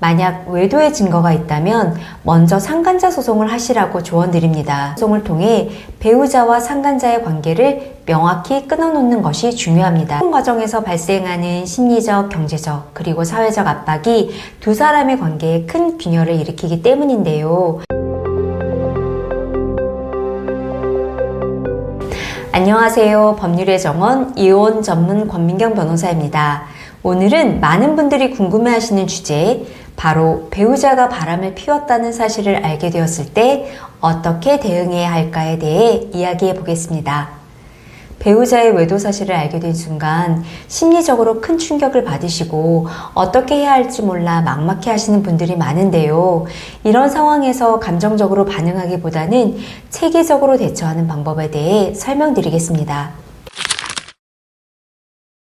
만약 외도의 증거가 있다면 먼저 상간자 소송을 하시라고 조언드립니다. 소송을 통해 배우자와 상간자의 관계를 명확히 끊어놓는 것이 중요합니다. 소송 과정에서 발생하는 심리적, 경제적, 그리고 사회적 압박이 두 사람의 관계에 큰 균열을 일으키기 때문인데요. 안녕하세요. 법률의 정원 이혼 전문 권민경 변호사입니다. 오늘은 많은 분들이 궁금해 하시는 주제, 바로 배우자가 바람을 피웠다는 사실을 알게 되었을 때 어떻게 대응해야 할까에 대해 이야기해 보겠습니다. 배우자의 외도 사실을 알게 된 순간 심리적으로 큰 충격을 받으시고 어떻게 해야 할지 몰라 막막해 하시는 분들이 많은데요. 이런 상황에서 감정적으로 반응하기보다는 체계적으로 대처하는 방법에 대해 설명드리겠습니다.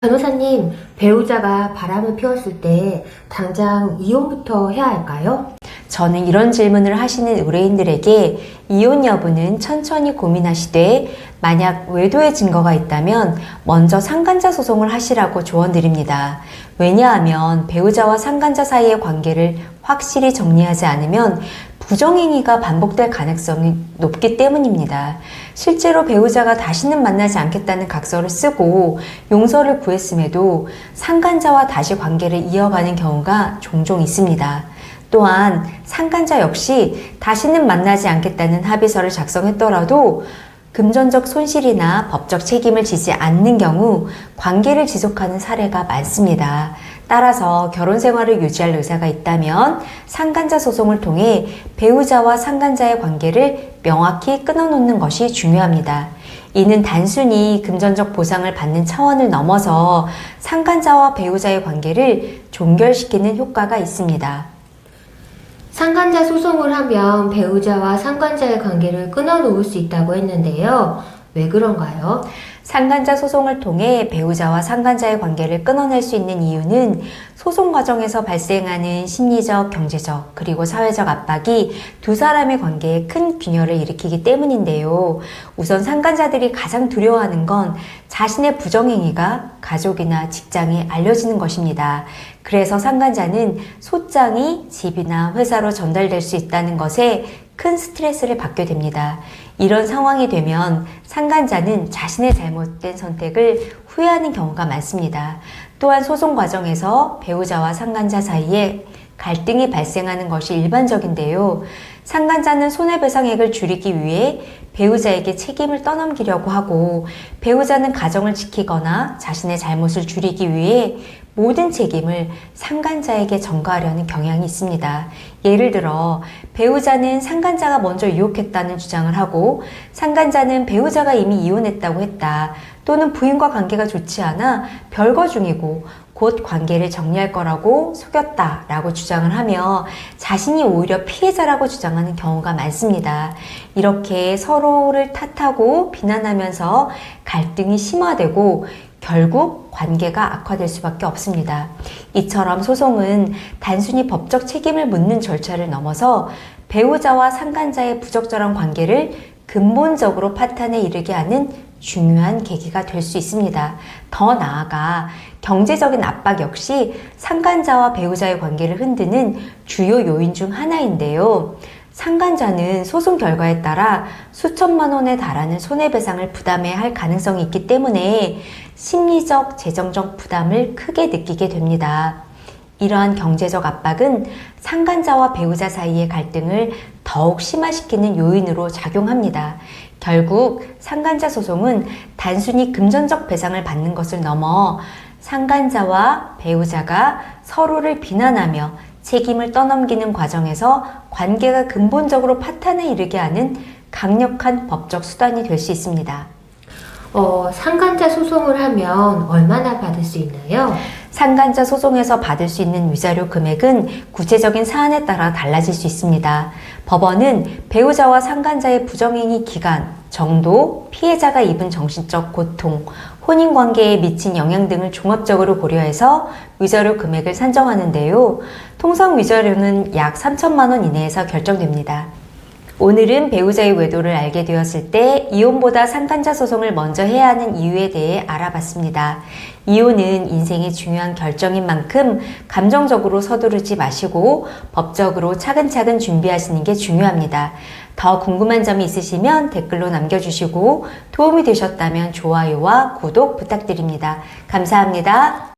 변호사님, 배우자가 바람을 피웠을 때 당장 이혼부터 해야 할까요? 저는 이런 질문을 하시는 의뢰인들에게 이혼 여부는 천천히 고민하시되 만약 외도의 증거가 있다면 먼저 상간자 소송을 하시라고 조언드립니다. 왜냐하면 배우자와 상간자 사이의 관계를 확실히 정리하지 않으면 부정행위가 반복될 가능성이 높기 때문입니다. 실제로 배우자가 다시는 만나지 않겠다는 각서를 쓰고 용서를 구했음에도 상간자와 다시 관계를 이어가는 경우가 종종 있습니다. 또한 상간자 역시 다시는 만나지 않겠다는 합의서를 작성했더라도 금전적 손실이나 법적 책임을 지지 않는 경우 관계를 지속하는 사례가 많습니다. 따라서 결혼 생활을 유지할 의사가 있다면 상간자 소송을 통해 배우자와 상간자의 관계를 명확히 끊어놓는 것이 중요합니다. 이는 단순히 금전적 보상을 받는 차원을 넘어서 상간자와 배우자의 관계를 종결시키는 효과가 있습니다. 상간자 소송을 하면 배우자와 상간자의 관계를 끊어놓을 수 있다고 했는데요. 왜 그런가요? 상간자 소송을 통해 배우자와 상간자의 관계를 끊어낼 수 있는 이유는 소송 과정에서 발생하는 심리적, 경제적, 그리고 사회적 압박이 두 사람의 관계에 큰 균열을 일으키기 때문인데요. 우선 상간자들이 가장 두려워하는 건 자신의 부정행위가 가족이나 직장에 알려지는 것입니다. 그래서 상간자는 소장이 집이나 회사로 전달될 수 있다는 것에 큰 스트레스를 받게 됩니다. 이런 상황이 되면 상간자는 자신의 잘못된 선택을 후회하는 경우가 많습니다. 또한 소송 과정에서 배우자와 상간자 사이에 갈등이 발생하는 것이 일반적인데요. 상간자는 손해배상액을 줄이기 위해 배우자에게 책임을 떠넘기려고 하고 배우자는 가정을 지키거나 자신의 잘못을 줄이기 위해 모든 책임을 상간자에게 전가하려는 경향이 있습니다. 예를 들어 배우자는 상간자가 먼저 유혹했다는 주장을 하고 상간자는 배우자가 이미 이혼했다고 했다. 또는 부인과 관계가 좋지 않아 별거 중이고 곧 관계를 정리할 거라고 속였다 라고 주장을 하며 자신이 오히려 피해자라고 주장하는 경우가 많습니다. 이렇게 서로를 탓하고 비난하면서 갈등이 심화되고 결국 관계가 악화될 수밖에 없습니다. 이처럼 소송은 단순히 법적 책임을 묻는 절차를 넘어서 배우자와 상간자의 부적절한 관계를 근본적으로 파탄에 이르게 하는 중요한 계기가 될 수 있습니다. 더 나아가 경제적인 압박 역시 상간자와 배우자의 관계를 흔드는 주요 요인 중 하나인데요. 상간자는 소송 결과에 따라 수천만 원에 달하는 손해배상을 부담해야 할 가능성이 있기 때문에 심리적, 재정적 부담을 크게 느끼게 됩니다. 이러한 경제적 압박은 상간자와 배우자 사이의 갈등을 더욱 심화시키는 요인으로 작용합니다. 결국 상간자 소송은 단순히 금전적 배상을 받는 것을 넘어 상간자와 배우자가 서로를 비난하며 책임을 떠넘기는 과정에서 관계가 근본적으로 파탄에 이르게 하는 강력한 법적 수단이 될 수 있습니다. 어, 상간자 소송을 하면 얼마나 받을 수 있나요? 상간자 소송에서 받을 수 있는 위자료 금액은 구체적인 사안에 따라 달라질 수 있습니다. 법원은 배우자와 상간자의 부정행위 기간, 정도, 피해자가 입은 정신적 고통, 혼인 관계에 미친 영향 등을 종합적으로 고려해서 위자료 금액을 산정하는데요. 통상 위자료는 약 3천만 원 이내에서 결정됩니다. 오늘은 배우자의 외도를 알게 되었을 때 이혼보다 상간자 소송을 먼저 해야 하는 이유에 대해 알아봤습니다. 이혼은 인생의 중요한 결정인 만큼 감정적으로 서두르지 마시고 법적으로 차근차근 준비하시는 게 중요합니다. 더 궁금한 점이 있으시면 댓글로 남겨주시고 도움이 되셨다면 좋아요와 구독 부탁드립니다. 감사합니다.